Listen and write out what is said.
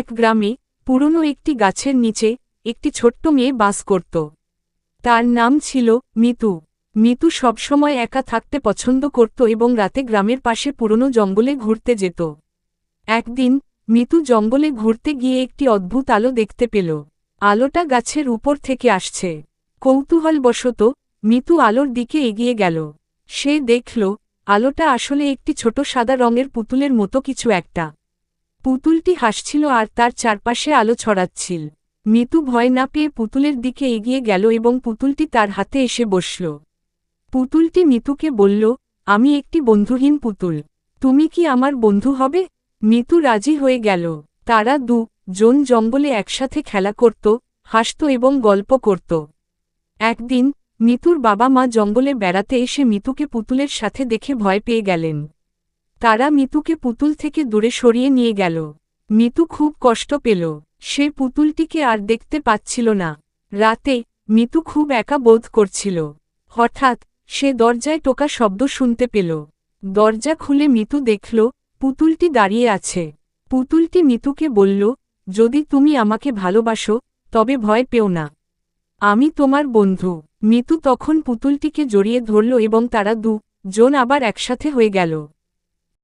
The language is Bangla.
এক গ্রামে পুরনো একটি গাছের নিচে একটি ছোট্ট মেয়ে বাস করত। তার নাম ছিল মিতু। মিতু সবসময় একা থাকতে পছন্দ করত এবং রাতে গ্রামের পাশে পুরনো জঙ্গলে ঘুরতে যেত। একদিন মিতু জঙ্গলে ঘুরতে গিয়ে একটি অদ্ভুত আলো দেখতে পেল। আলোটা গাছের উপর থেকে আসছে। কৌতূহলবশত মিতু আলোর দিকে এগিয়ে গেল। সে দেখল, আলোটা আসলে একটি ছোট সাদা রঙের পুতুলের মতো কিছু একটা। পুতুলটি হাসছিল আর তার চারপাশে আলো ছড়াচ্ছিল। মিতু ভয় না পেয়ে পুতুলের দিকে এগিয়ে গেল এবং পুতুলটি তার হাতে এসে বসল। পুতুলটি মিতুকে বলল, আমি একটি বন্ধুহীন পুতুল। তুমি কি আমার বন্ধু হবে? মিতু রাজি হয়ে গেল। তারা দু জন জঙ্গলে একসাথে খেলা করত, হাসত এবং গল্প করত। একদিন মিতুর বাবা মা জঙ্গলে বেড়াতে এসে মিতুকে পুতুলের সাথে দেখে ভয় পেয়ে গেলেন। তারা মিতুকে পুতুল থেকে দূরে সরিয়ে নিয়ে গেল। মিতু খুব কষ্ট পেল। সে পুতুলটিকে আর দেখতে পাচ্ছিল না। রাতে, মিতু খুব একা বোধ করছিল। হঠাৎ, সে দরজায় টোকা শব্দ শুনতে পেল। দরজা খুলে মিতু দেখল, পুতুলটি দাঁড়িয়ে আছে। পুতুলটি মিতুকে বলল, যদি তুমি আমাকে ভালোবাসো, তবে ভয় পেও না। আমি তোমার বন্ধু। মিতু তখন পুতুলটিকে জড়িয়ে ধরল এবং তারা দু জন আবার একসাথে হয়ে গেল।